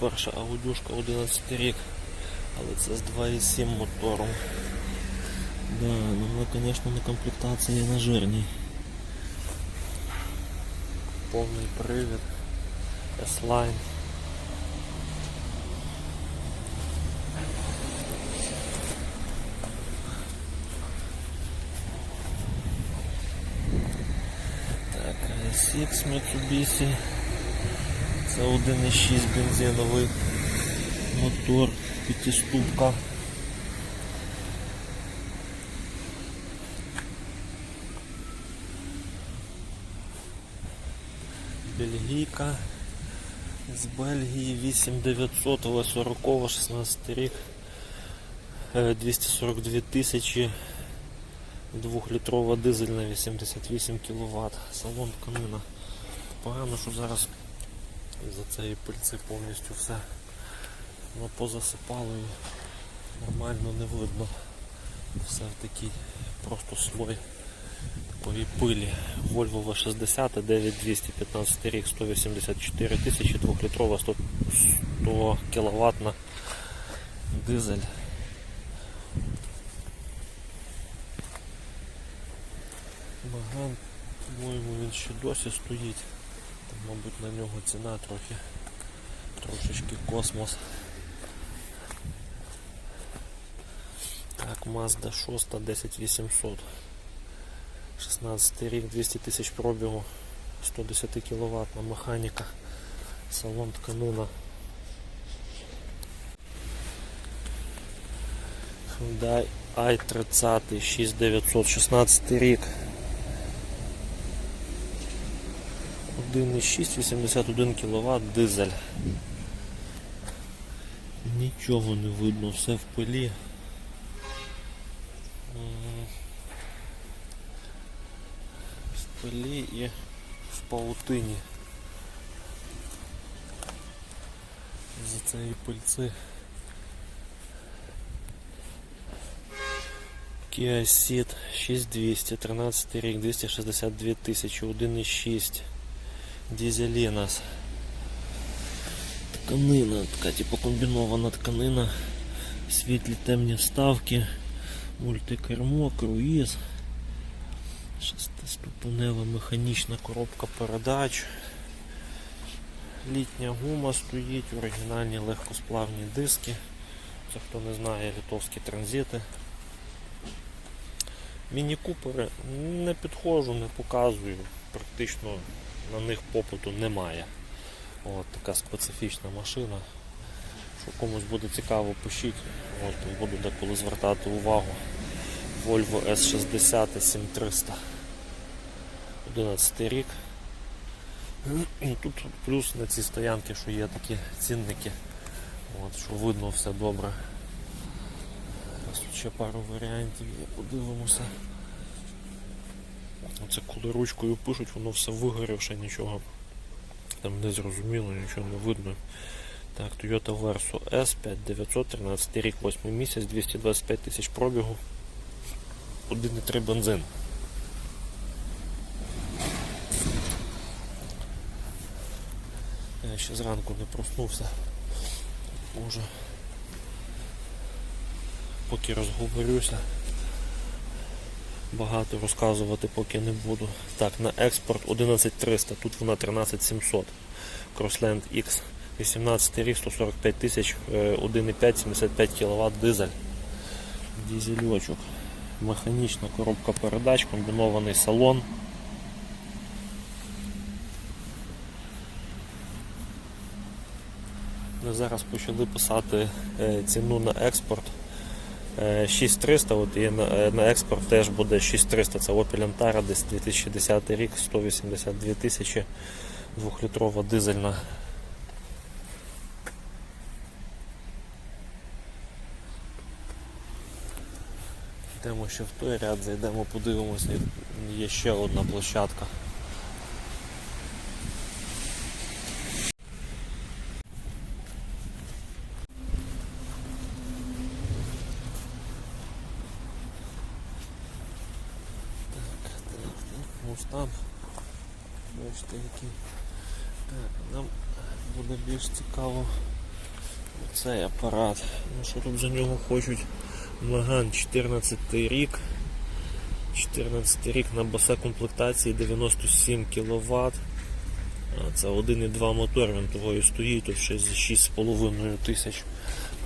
перша аудюшка 11 рік, але це з 2,7 мотором. Да, ну вона, звісно, на комплектації на жирній. Повний привід, S-Line. Так, SX Mitsubishi. Це 1,6 бензиновий мотор, п'ятиступка. Бельгійка з Бельгії 8900 40 16 рік. Е, 242 тисячі. Двохлітрова дизельна 88 кВт. Салон тканина. Погано, що зараз за цієї пильці повністю все воно позасипало і нормально не видно. Все в такий просто слой такої пилі. Volvo V60 9215 рік 184 тисячі 2-літрова 100, 100 кВт дизель. Баган, по-моєму, він ще досі стоїть. Мабуть, на нього ціна трохи трошечки космос. Так, Mazda 6 10800. 16 рік, 200 тисяч пробігу, 110 кВт механіка, салон тканина. Hyundai i30 6916 рік. 1,6, 81 кВт, дизель. Нічого не видно, все в пилі. В пилі і в паутині. За цієї пильці. Kia Ceed 6200, 13 рік, 262 тисячі, 1,6. Дізелі нас. Тканина, така типу комбінована тканина, світлі темні вставки, мультикермо, круїз, шестиступенева механічна коробка передач, літня гума стоїть, оригінальні легкосплавні диски. Це хто не знає, літовські транзити. Міні-купери не підходжу, не показую, практично на них попиту немає. От така специфічна машина. Що комусь буде цікаво, пишіть. От, буду деколи звертати увагу. Volvo S60 7300. 11 рік. І Тут плюс на цій стоянці, що є такі цінники, от, що видно все добре. Ще пару варіантів подивимося. Оце коли ручкою пишуть, воно все вигорівше, нічого там не зрозуміло, нічого не видно. Так, Toyota Verso S 5913 рік, 8 місяць, 225 тисяч пробігу, 1,3 бензин. Я ще зранку не проснувся. Може поки розговорюся. Багато розказувати поки не буду. Так, на експорт 11300, тут вона 13700. Crossland X 18 рік, 145 тисяч, е, 1,5, 75 кВт дизель. Дізельочок. Механічна коробка передач, комбінований салон. Ми зараз почали писати е, ціну на експорт. Е, 6300, от і е, на експорт теж буде 6300, це Opel Antara, десь 2010 рік, 182 тисячі, двохлітрова дизельна. Йдемо ще в той ряд, зайдемо, подивимося, є ще одна площадка. Мустан. Бачите, який. Так, нам буде більш цікаво. Цей апарат. Ну що тут за нього хочуть? Маган 14 рік. 14 рік на босе комплектації 97 кВт. Це 1,2 мотор, він того і стоїть, тут ще за 6,5 тисяч.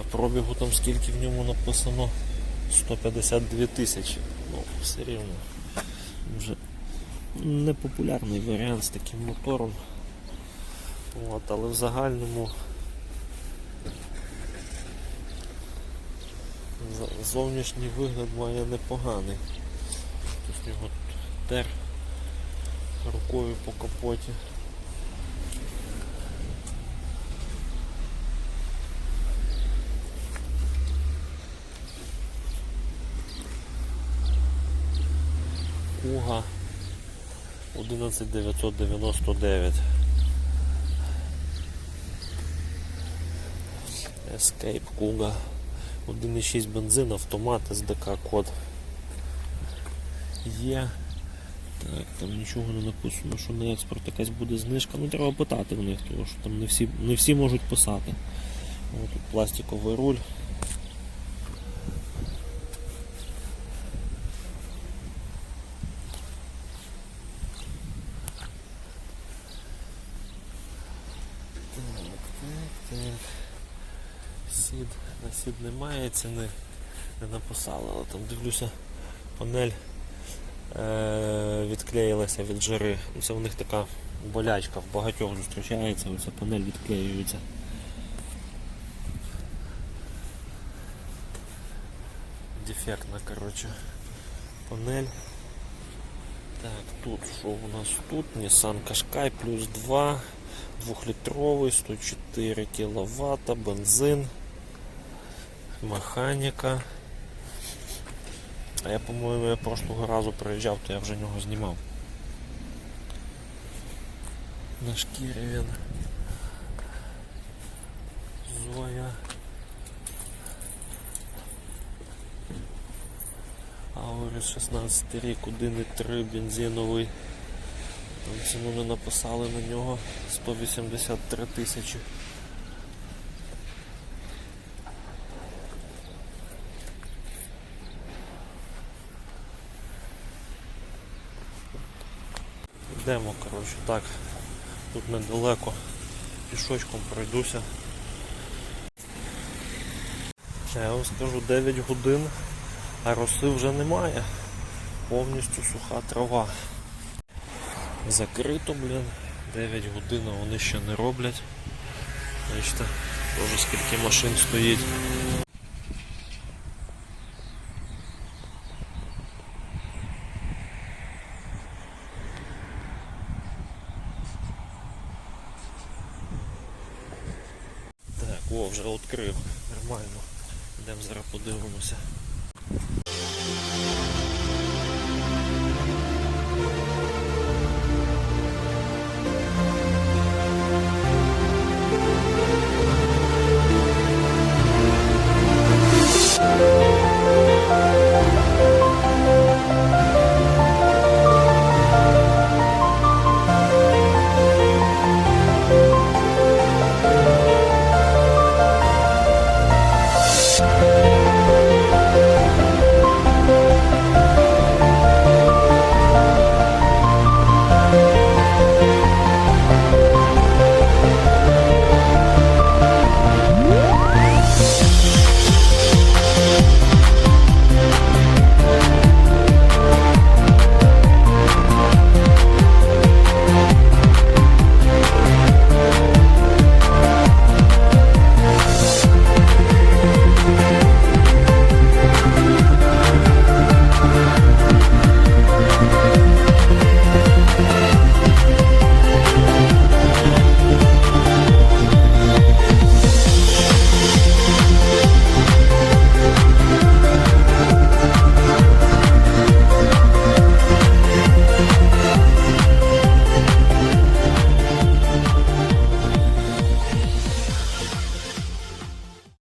А пробігу там скільки в ньому написано? 152 тисячі. Ну, все рівно. Вже непопулярний варіант з таким мотором. От, але в загальному зовнішній вигляд має непоганий. Тобто його тут тер рукою по капоті. Куга 11999. Escape Kuga 1.6 бензин, автомат, SDK код. Є. Так, там нічого не написано, що на експорт якась буде знижка. Ну треба питати в них, тому що там не всі, не всі можуть писати. О, тут пластиковий руль. Так, так, так. Сід. На сід немає ціни. Не написали, але там дивлюся, панель е- відклеїлася від жири. Це в них така болячка в багатьох зустрічається, оця панель відклеюється. Дефектна, коротше, панель. Так, тут що у нас тут? Nissan Qashqai плюс 2, 2-літровий, 104 кВт, бензин, механіка. А я, по-моєму, я прошлого разу приїжджав, то я вже нього знімав. На шкірі він. Зоя. Аурис 16 рік, 1,3 бензиновий. Там ціну не написали на нього 183 тисячі. Йдемо, коротше, так. Тут недалеко. Пішочком пройдуся. Я вам скажу 9 годин, а роси вже немає. Повністю суха трава. Закрито, блін. 9 годин а вони ще не роблять. Бачите, теж скільки машин стоїть. Так, о, вже відкрив. Нормально. Йдемо зараз подивимося.